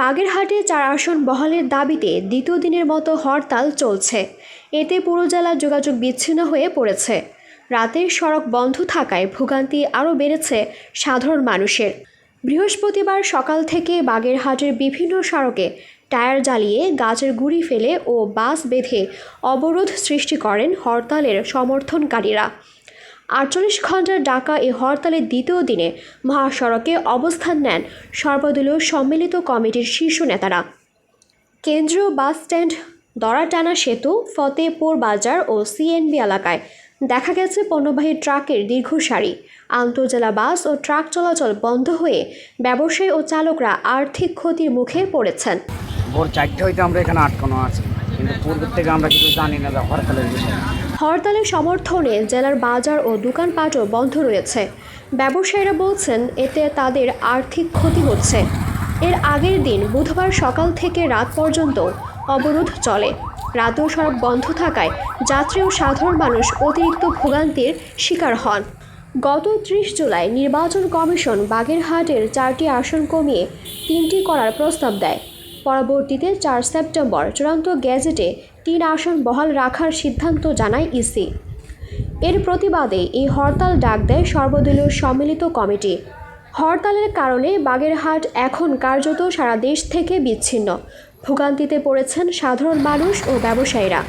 বাগেরহাটে চার আসন বহালের দাবিতে দ্বিতীয় দিনের মতো হরতাল চলছে। এতে পুরো জেলা যোগাযোগ বিচ্ছিন্ন হয়ে পড়েছে। রাতের সড়ক বন্ধ থাকায় ভোগান্তি আরও বেড়েছে সাধারণ মানুষের। বৃহস্পতিবার সকাল থেকে বাগেরহাটের বিভিন্ন সড়কে টায়ার জ্বালিয়ে গাছের গুঁড়ি ফেলে ও বাস বেঁধে অবরোধ সৃষ্টি করেন হরতালের সমর্থনকারীরা। আটচল্লিশ ঘণ্টার ডাকা এই হরতালের দ্বিতীয় দিনে মহাসড়কে অবস্থান নেন সর্বদলীয় সম্মিলিত কমিটির শীর্ষ নেতারা। কেন্দ্রীয় বাস স্ট্যান্ড দরাটানা সেতু ফতেপুর বাজার ও সিএনবি এলাকায় দেখা গেছে পণ্যবাহী ট্রাকের দীর্ঘ সারি। আন্তজেলা বাস ও ট্রাক চলাচল বন্ধ হয়ে ব্যবসায়ী ও চালকরা আর্থিক ক্ষতির মুখে পড়েছেন। ভোর চারটে হইতে আমরা এখানে আটকানো আছি। কিন্তু পূর্বের থেকে আমরা কিছু জানি না যে হরতালের বিষয়ে। হরতালের সমর্থনে জেলার বাজার ও দোকানপাটও বন্ধ রয়েছে। ব্যবসায়ীরা বলছেন, এতে তাদের আর্থিক ক্ষতি হচ্ছে। এর আগের দিন বুধবার সকাল থেকে রাত পর্যন্ত অবরোধ চলে। রাতেও সড়ক বন্ধ থাকায় যাত্রী ও সাধারণ মানুষ অতিরিক্ত ভোগান্তির শিকার হন। গত ত্রিশ জুলাই নির্বাচন কমিশন বাগেরহাটের চারটি আসন কমিয়ে তিনটি করার প্রস্তাব দেয়। পরবর্তীতে চার সেপ্টেম্বর চূড়ান্ত গেজেটে তিন আসন বহাল রাখার সিদ্ধান্ত জানায় ইসি। এর প্রতিবাদে এই হরতাল ডাক দেয় সর্বদলীয় সম্মিলিত কমিটি। হরতালের কারণে বাগেরহাট এখন কার্যত সারা দেশ থেকে বিচ্ছিন্ন। ভোগান্তিতে পড়েছেন সাধারণ মানুষ ও ব্যবসায়ীরা।